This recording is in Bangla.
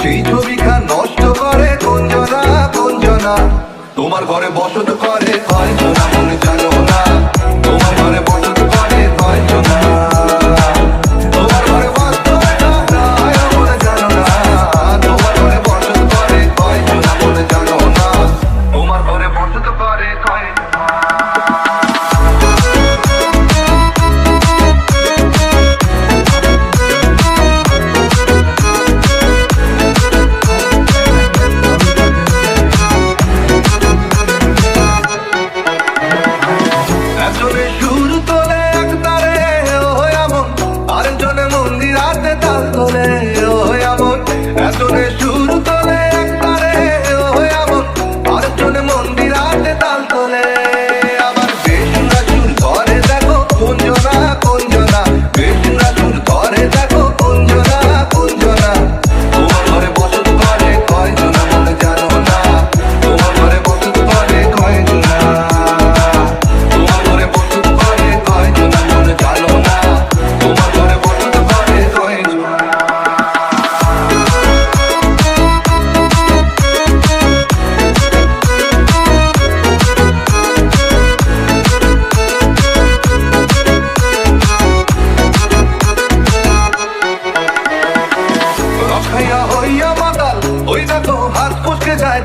সেই ছবিখা করে গঞ্জনা তোমার ঘরে বসত করে হয় না। তোমার ঘরে বসত হইয়া হইয়া মাতাল। ওই দেখো হাত পুষকে যায়